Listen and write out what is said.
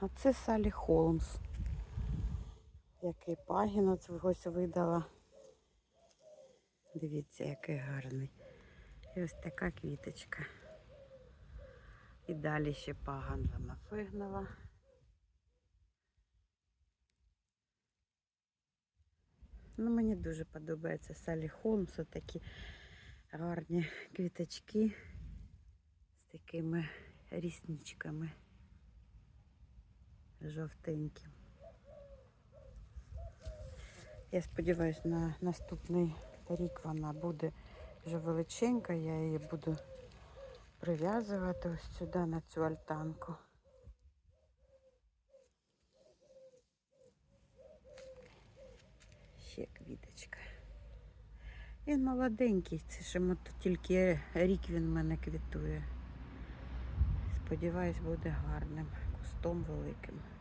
А це Салі Холмс. Який пагінець ось видала. Дивіться, який гарний. І ось така квіточка. І далі ще паган вона вигнала. Ну, мені дуже подобається Салі Холмс, такі гарні квіточки з такими рісничками жовтеньким. Я сподіваюся, на наступний рік вона буде вже величенька, я її буду прив'язувати ось сюди на цю альтанку. Ще квіточка. Він молоденький, це ще тільки рік він в мене квітує. Сподіваюсь, буде гарним, кустом великим.